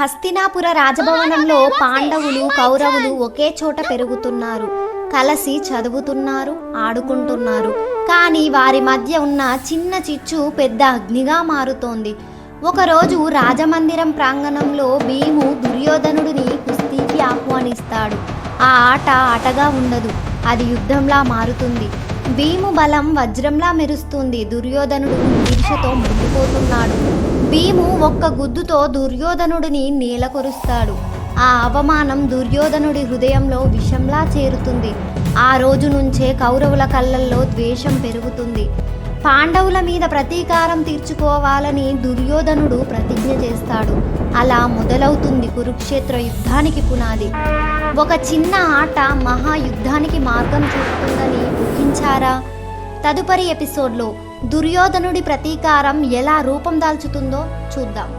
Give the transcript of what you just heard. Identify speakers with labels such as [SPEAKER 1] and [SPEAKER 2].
[SPEAKER 1] హస్తినాపుర రాజభవనంలో పాండవులు కౌరవులు ఒకే చోట పెరుగుతున్నారు. కలిసి చదువుతున్నారు ఆడుకుంటున్నారు. కానీ వారి మధ్య ఉన్న చిన్న చిచ్చు పెద్ద అగ్నిగా మారుతోంది. ఒకరోజు రాజమందిరం ప్రాంగణంలో భీము దుర్యోధనుడిని కుస్తీకి ఆహ్వానిస్తాడు. ఆ ఆట ఆటగా ఉండదు. అది యుద్ధంలా మారుతుంది. భీము బలం వజ్రంలా మెరుస్తుంది. దుర్యోధనుడు ఈర్షతో మండిపోతున్నాడు. భీము ఒక్క గుద్దుతో దుర్యోధనుడిని నేలకొరుస్తాడు. ఆ అవమానం దుర్యోధనుడి హృదయంలో విషంలా చేరుతుంది. ఆ రోజు నుంచే కౌరవుల కళ్ళల్లో ద్వేషం పెరుగుతుంది. పాండవుల మీద ప్రతీకారం తీర్చుకోవాలని దుర్యోధనుడు ప్రతిజ్ఞ చేస్తాడు. అలా మొదలవుతుంది కురుక్షేత్ర యుద్ధానికి పునాది. ఒక చిన్న ఆట మహాయుద్ధానికి మార్గం చూపుతుందని ఊహించారా? తదుపరి ఎపిసోడ్లో దుర్యోధనుడి ప్రతీకారం ఎలా రూపం దాల్చుతుందో చూద్దాం.